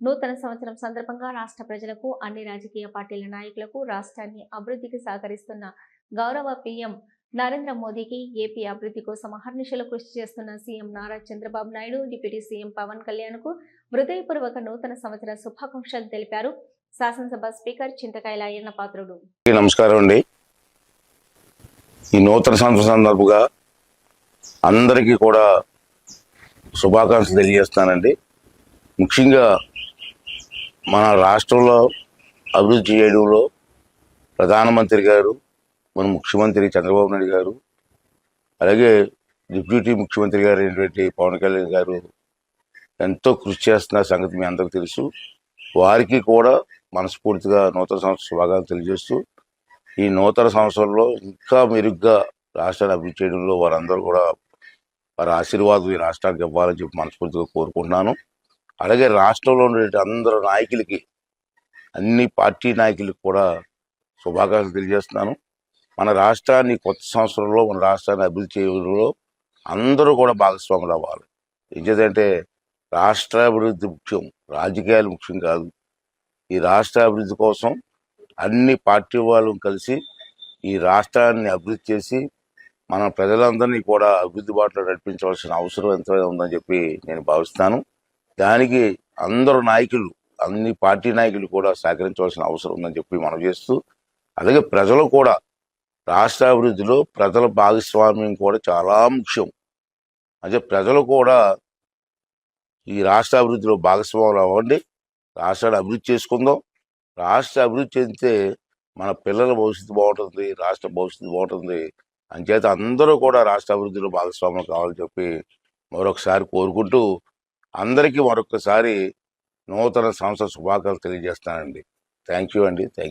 నూతన సంవత్సరం సందర్భంగా రాష్ట్ర ప్రజలకు అన్ని రాజకీయ పార్టీల నాయకులకు రాష్ట్రాన్ని అభివృద్ధికి సహకరిస్తున్న గౌరవ పీఎం నరేంద్ర మోదీకి ఏపీ అభివృద్ధి కోసం అహర్నిశలు కృషి చేస్తున్న CM Nara Chandrababu Naidu deputy CM Pavan కళ్యాణ్కు హృదయపూర్వక నూతన సంవత్సర శుభాకాంక్షలు తెలిపారు. శాసనసభ స్పీకర్ చింతకాయల అయ్యన్న పాత్రుడు. నమస్కారం అండి. ఈ నూతన సంవత్సర సందర్భంగా అందరికీ కూడా శుభాకాంక్షలు తెలియజేస్తానండి ముఖ్యంగా మన రాష్ట్రంలో అభివృద్ధి చేయడంలో ప్రధానమంత్రి గారు మన ముఖ్యమంత్రి చంద్రబాబు నాయుడు గారు అలాగే డిప్యూటీ ముఖ్యమంత్రి గారు అయినటువంటి పవన్ కళ్యాణ్ గారు ఎంతో కృషి చేస్తున్న సంగతి మీ అందరికీ తెలుసు. వారికి కూడా మనస్ఫూర్తిగా నూతన సంవత్సర శుభాకాంక్షలు తెలియజేస్తూ ఈ నూతన సంవత్సరంలో ఇంకా మెరుగ్గా రాష్ట్రాన్ని అభివృద్ధి చేయడంలో వారందరూ కూడా వారి ఆశీర్వాదం ఈ రాష్ట్రానికి ఇవ్వాలని చెప్పి మనస్ఫూర్తిగా కోరుకుంటున్నాను. అలాగే రాష్ట్రంలో ఉండే అందరు నాయకులకి అన్ని పార్టీ నాయకులకి కూడా శుభాకాంక్షలు తెలియజేస్తున్నాను. మన రాష్ట్రాన్ని కొత్త సంవత్సరంలో మన రాష్ట్రాన్ని అభివృద్ధి చేయడంలో అందరూ కూడా భాగస్వాములు అవ్వాలి. ఏంటంటే రాష్ట్ర అభివృద్ధి ముఖ్యం రాజకీయాలు ముఖ్యం కాదు. ఈ రాష్ట్ర అభివృద్ధి కోసం అన్ని పార్టీ వాళ్ళు కలిసి ఈ రాష్ట్రాన్ని అభివృద్ధి చేసి మన ప్రజలందరినీ కూడా అభివృద్ధి బాటలో నడిపించవలసిన అవసరం ఎంతైనా ఉందని చెప్పి నేను భావిస్తాను. దానికి అందరు నాయకులు అన్ని పార్టీ నాయకులు కూడా సహకరించవలసిన అవసరం ఉందని చెప్పి మనం చేస్తూ అలాగే ప్రజలు కూడా రాష్ట్ర అభివృద్ధిలో ప్రజల భాగస్వామ్యం కూడా చాలా ముఖ్యం. అదే ప్రజలు కూడా ఈ రాష్ట్ర అభివృద్ధిలో భాగస్వాములు అవ్వండి రాష్ట్రాన్ని అభివృద్ధి చేసుకుందాం. రాష్ట్ర అభివృద్ధి చెందితే మన పిల్లల భవిష్యత్తు బాగుంటుంది రాష్ట్ర భవిష్యత్తు బాగుంటుంది. అంచేత అందరూ కూడా రాష్ట్ర అభివృద్ధిలో భాగస్వాములు కావాలని చెప్పి మరొకసారి కోరుకుంటూ అందరికీ మరొకసారి నూతన సంవత్సర శుభాకాంక్షలు తెలియజేస్తానండి. థ్యాంక్ యూ అండి. థ్యాంక్